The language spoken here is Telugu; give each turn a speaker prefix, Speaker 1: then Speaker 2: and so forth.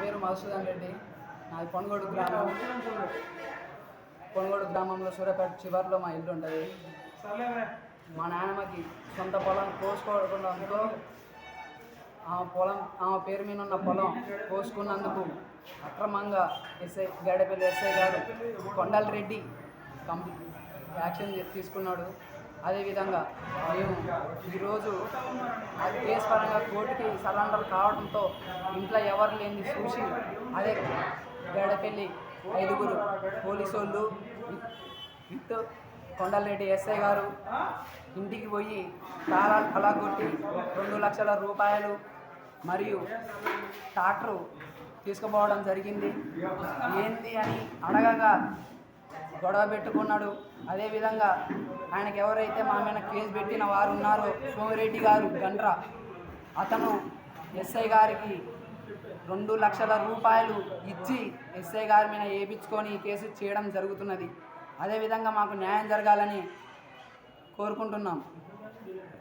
Speaker 1: పేరు మధుసూదన్ రెడ్డి. నాది పొనుగోడు గ్రామం. పొనుగోడు గ్రామంలో సూర్యాపేట చివరిలో మా ఇల్లు ఉంటుంది. మా నాన్నమ్మకి సొంత పొలం కోసుకోవడంతో ఆమె పొలం ఆమె పేరు మీద ఉన్న పొలం కోసుకున్నందుకు అక్రమంగా ఎస్ఐ గడపల్లి ఎస్ఐ గారు కొండలరెడ్డి కంప్లీ యాక్షన్ తీసుకున్నాడు. అదేవిధంగా మేము ఈరోజు కేసు పరంగా కోర్టుకి సరెండర్ కావడంతో ఇంట్లో ఎవరు లేని చూసి అదే గడపల్లి ఐదుగురు పోలీసు వాళ్ళు విత్ కొండలరెడ్డి ఎస్ఐ గారు ఇంటికి పోయి తాళాలు పలాగొట్టి రెండు లక్షల రూపాయలు మరియు ట్రాక్టరు తీసుకుపోవడం జరిగింది. ఏంటి అని అడగగా గొడవ పెట్టుకున్నాడు. అదేవిధంగా ఆయనకి ఎవరైతే మా మీద కేసు పెట్టిన వారు ఉన్నారో సోమిరెడ్డి గారు గండ్ర అతను ఎస్ఐ గారికి రెండు లక్షల రూపాయలు ఇచ్చి ఎస్ఐ గారి మీద వేయించుకొని ఈ కేసు చేయడం జరుగుతున్నది. అదేవిధంగా మాకు న్యాయం జరగాలని కోరుకుంటున్నాం.